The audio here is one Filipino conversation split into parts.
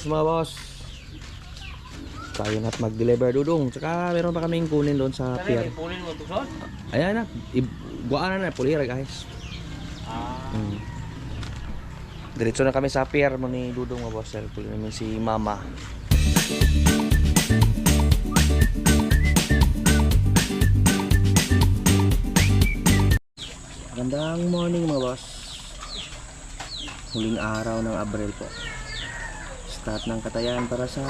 Boss, mga boss. Tayo na't mag-deliver dudong. Tsaka meron pa kaming kunin doon sa pier. Pulin mo tukson? Ayan na. Iguaan na na. Pulira guys. Ah. Hmm. Diretso na kami sa pier mo ni Dudong mga boss. Pulin namin si Mama. Gandang morning mga boss. Huling araw ng Abril po. Start ng katayan para sa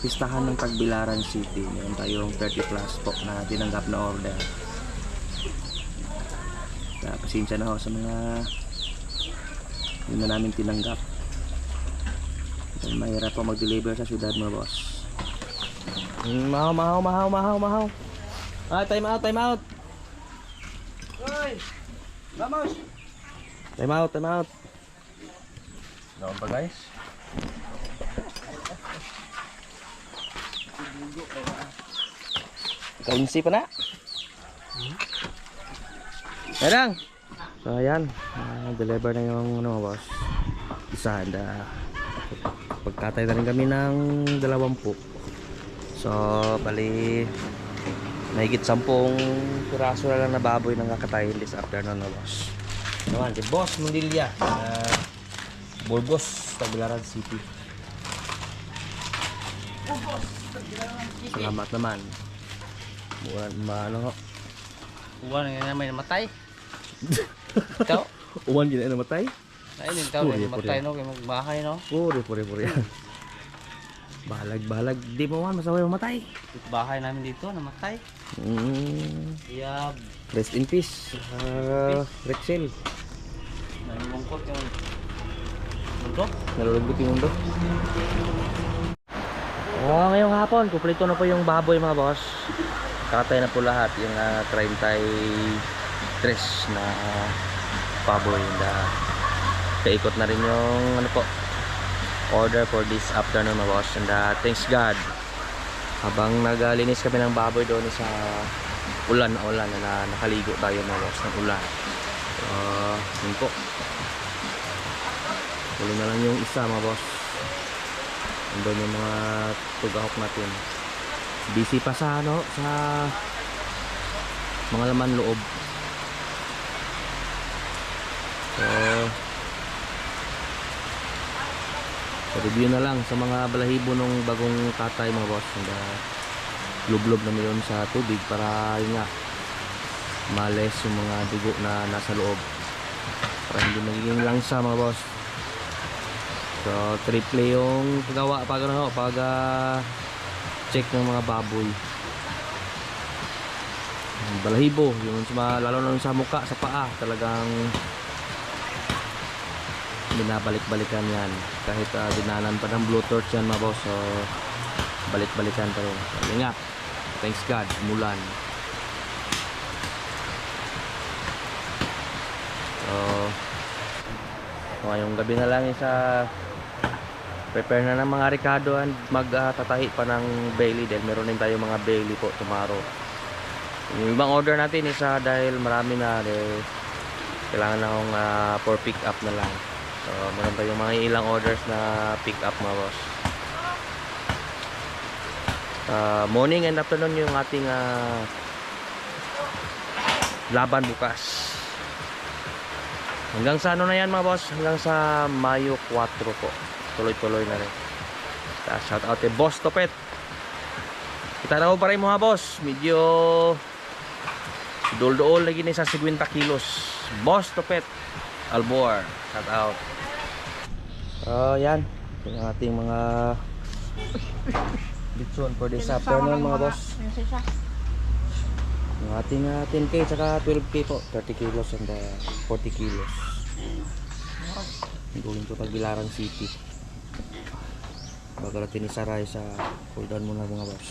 pistahan ng Pagbilaran City. Meron tayong 30 plus po na tinanggap na order. Kaya pasensya na ho sa mga hindi na namin tinanggap. Dahil mahirap po mag-deliver sa syudad mga boss. Mm, Mahaw, mahaw, mahaw, mahaw, mahaw. Ah, time out, time out. Hoy! Vamos! Time out, time out. Naon pa guys? Kainsi pa na. Ayan. So ayan, Ah, deliver na yung ano boss. Isa da pagkatay na rin kami ng dalawampu. So bali mahigit sampung piraso na lang na baboy ng kakatayin this afternoon mga boss. Naman, si Boss Mundilya. Uh, Burgos, Tagbilaran City. Salamat naman. Buwan, maano. Uwan nga may namatay. Ikaw? Uwan gina na matay? Ay, ikaw Puri, na namatay no, kay magbahay no. Puri, puri, puri. balag, balag. Di mo man, masaway mamatay. Bahay namin dito, namatay. Mm, Iya, rest in peace. Uh, Rexel. nalulungkot yung mundo. Nalulungkot yung mundo. Oh, ngayong hapon, kumpleto na po yung baboy mga boss. Kakatay na po lahat yung uh, 33 na uh, baboy na kaikot na rin yung ano po order for this afternoon mga boss and uh, thanks God habang naglinis kami ng baboy doon sa ulan na ulan na nakaligo tayo mga boss ng ulan so yun po Huli na lang yung isa mga boss. Andun yung mga tugahok natin. Busy pa sa ano, sa mga laman loob. So, so review na lang sa mga balahibo ng bagong katay mga boss. And, uh, lublob na yun sa tubig para yun nga males yung mga dugo na nasa loob para hindi magiging langsa mga boss So, triple yung paggawa pag ano, pag ah, check ng mga baboy. Balahibo, yung sa lalo na sa muka, sa paa, talagang binabalik-balikan yan. Kahit uh, dinanan pa ng blue torch yan mga so balik-balikan pa rin. Sabi nga, thanks God, umulan. So, ngayong gabi na lang isa prepare na ng mga Ricardo and magtatahi pa ng Bailey dahil meron din tayo mga Bailey po tomorrow. Yung ibang order natin isa dahil marami na dahil kailangan na akong ah, for pick up na lang. So meron tayong mga ilang orders na pick up mga boss. Ah, morning and afternoon yung ating ah, laban bukas. Hanggang sa ano na yan mga boss? Hanggang sa Mayo 4 po tuloy-tuloy na rin. Shout out kay Boss Topet. Kita na po pa rin mga boss. Medyo dol-dool lagi ni sa 50 kilos. Boss Topet Alboar. Shout out. So yan. Ito yung ating mga bitson for this afternoon mga boss. Yung ating uh, 10k saka 12k po. 30 kilos and uh, 40 kilos. Going to Tagbilaran City bago natin isaray sa cool down muna mga boss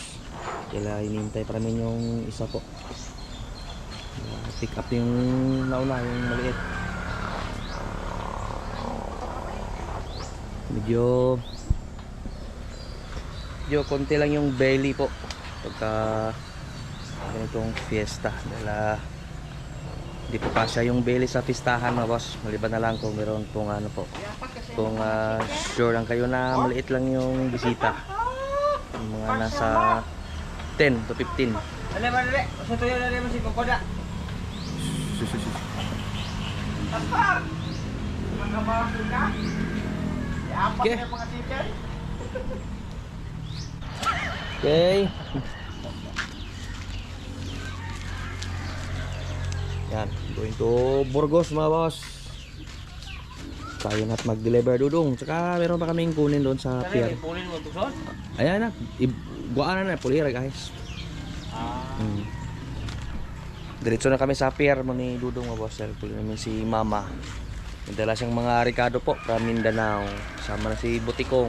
kaya hinihintay pa namin yung isa po Uh, pick up yung nauna yung maliit medyo medyo konti lang yung belly po pagka ganitong fiesta dahil ah, Hindi po kasya yung beli sa pistahan mga boss. Maliban na lang kung meron pong ano po. Kung ah, sure lang kayo na maliit lang yung bisita. Yung mga nasa 10 to 15. Dali ba dali? Sa tuyo dali mo si Kokoda. Apa? Mga bago na. Apat Okay. Okay. Yan, going to Burgos mga boss. Tayo na't mag-deliver dudong. Tsaka meron pa kaming kunin doon sa pier. pulin mo ito son. Ayan na, guaan na na, pulira guys. Ah. Hmm. Diretso na kami sa pier mo ni Dudong mga boss. Puli namin si Mama. May dala siyang mga Ricardo po from Mindanao. Sama na si Butikong.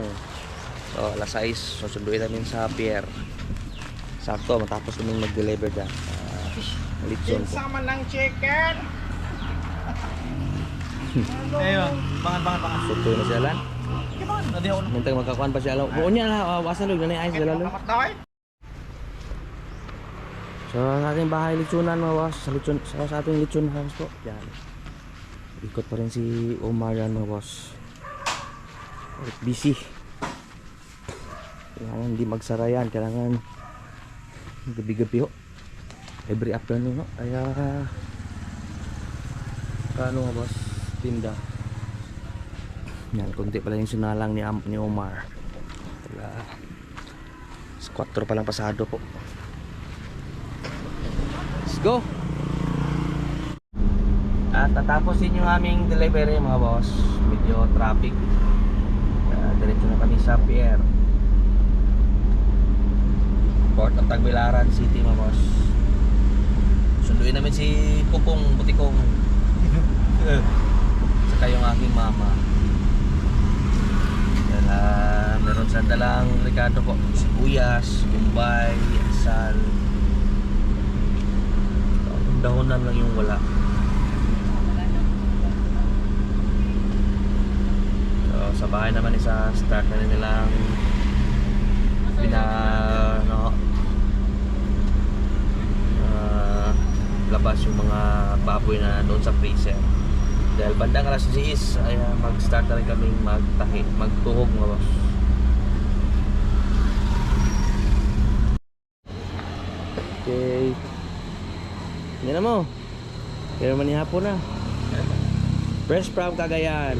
So, alas 6. Susunduin namin sa pier. Sakto, matapos kaming mag-deliver dyan. Uh, Litson po. Sama ng chicken. Ayo, bangan bangan bangan. Suto na siya lan. Mintang magkakuan pa siya. Alam, buo niya na, uh, wasan lug na ni Ice dala eh. So, ang ating bahay litsunan mga boss. Sa, litsun, sa, sa ating litsun house po. Yan. Ikot pa rin si Omar yan mga boss. Ulit busy. Kailangan hindi magsara yan. Kailangan gabi-gabi ho. Every afternoon ho. Kaya kaano mga boss? Tinda. Yan, konti pala yung sinalang ni, Am- ni Omar. Wala. Squatter pa lang pasado po. Let's go! At tatapos din yung aming delivery mga boss. Medyo traffic. Kaya diretso na kami sa pier. Port of Tagbilaran City mga boss. Sunduin namin si Pupong Butikong. Saka yung aking mama. Dahil ah, meron siyang dalang Ricardo po. Sibuyas, Bombay, Asal. Dahonan lang yung wala. So, sa bahay naman isa start na nilang pina no, ah, labas yung mga baboy na doon sa freezer. Dahil bandang alas 10 ay ah, mag-start na rin kaming magtahi, magtuhog mga boss. Okay. Yan na mo. Pero man hapon na. Fresh from Cagayan.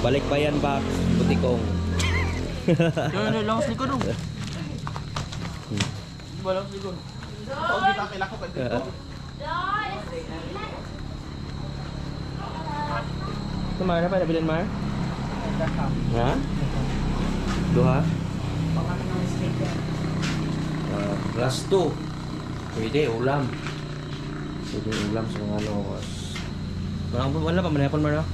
Balik bayan box, butikong. Yo, yo, lawas likod dong. Balang likod. Oh, kita kila ko dito. Kumar na pa nabilin Mar? Ha? Duha? Uh, last two. Pwede, ulam. Pwede ulam sa mga lokas. Wala, wala pa manapon Mar no?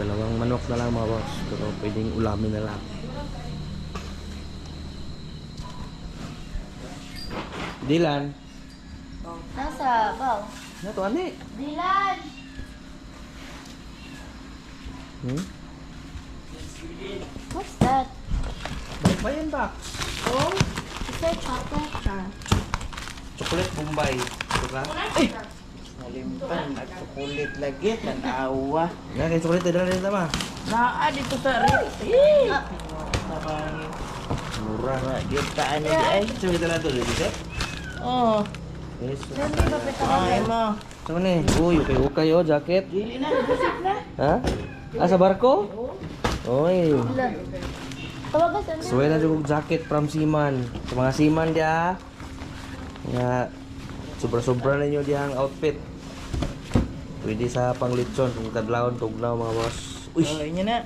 Dalawang manok na lang mga boss. Pero pwedeng ulamin na lang. Dilan. Nasa baw. Ano to, ani? Dilan! Hmm? What's that? Balik bayan box. Oh? Is there chocolate? Sure. Chocolate Bombay. Ito ka? Nalimpan, nagkukulit lagi, tanawa. Nga, kay chocolate dala rin tama. Naa dito sa rin. Mura. Yun pa ano di ay. Chocolate dala to, dito eh? Oh, Yes. Hindi ba pita ay mo. Saan ni? Uy, okay, okay oh, jacket. Ha? Ah, sa barko? Oy. Ano? Suway na yung jacket from Seaman. Sa mga Seaman dia. Nga, sobra-sobra na nyo dia ang outfit. Pwede sa panglitson, kung kadlawon, tugnaw mga boss. Uy! Oh, inyo na.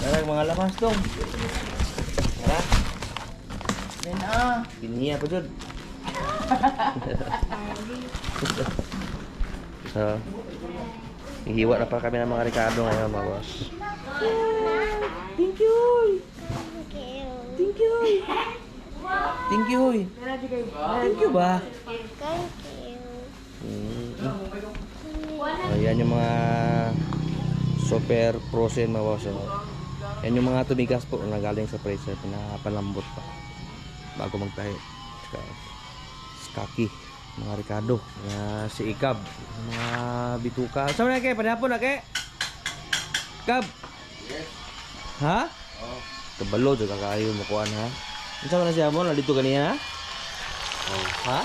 Narang mga lamas dong. Tara, Yan ah. biniya ko dyan. so, ihiwa na pa kami ng mga Ricardo ngayon mga boss. Thank you! Thank you! Thank you! uy. Thank you ba? Thank you. Mm. Ayan yung mga super frozen mga boss. ano. Yan yung mga tumigas po na galing sa freezer. Pinapalambot pa. Bago magtahi. Saka Skaki, mga Ricardo, mga si Ikab, mga bituka. Saan na kay? Padapon na kay? Ikab? Ha? Oh. Kabalo, juga kayo makuha ha. Saan na siya mo? Nandito kanina ha? Oh. Ha?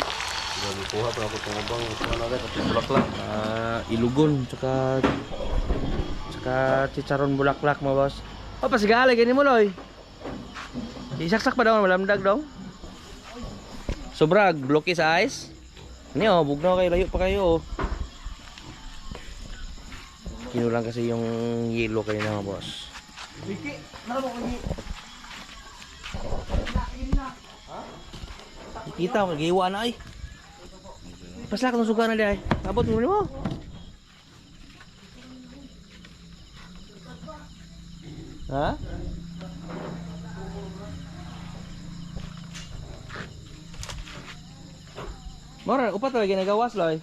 Hindi kuha pa ako tumabang. Ito na agad. At bulaklak. Ah, ilugon, tsaka tsaka chicharon bulaklak mo boss. Oh, pasigala gani mo loy. Isaksak pa daw malamdag daw. Sobrag blocky sa ice. Ni oh, bugnaw kayo layo pa kayo. Kinulang kasi yung yelo kayo na boss. Kita mo, giwa na ay. Paslak ng suga na di ay. Abot mo mo. Ha? Mora, upat lagi ginagawas loy.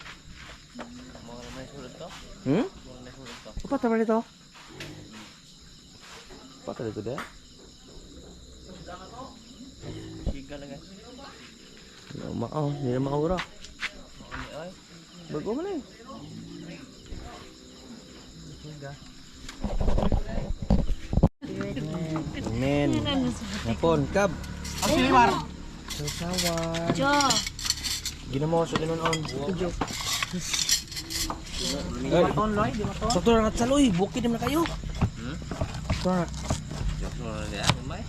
Hmm? Upat na dito. Upat na dito de. Siga na guys. Hindi na mao, hindi na maura. Ay. Bago mo na eh. Amen. Napon, kab. Ang silimar. Sasawan. Jo. Ginamo sa ginon on. Video. Ay, Loy, di ba to? sakto na nga saloy. Bukid naman kayo. Hmm? Sakto na. Joke na niya. Umay.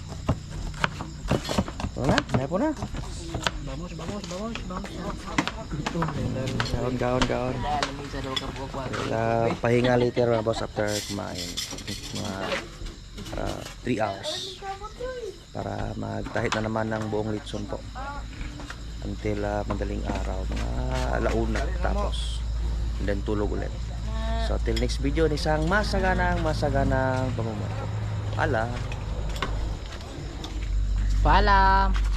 Sakto na. Napon na. Vamos, vamos, vamos, vamos. Gaon, gaon, gaon. Sa Sa pahinga later mga boss after kumain. Mga 3 hours. Para magtahit na naman ng buong litson po. Until ah, madaling araw. Mga alauna tapos. And then tulog ulit. So till next video ni isang masaganang masaganang pamumuhay. Pala. Paalam.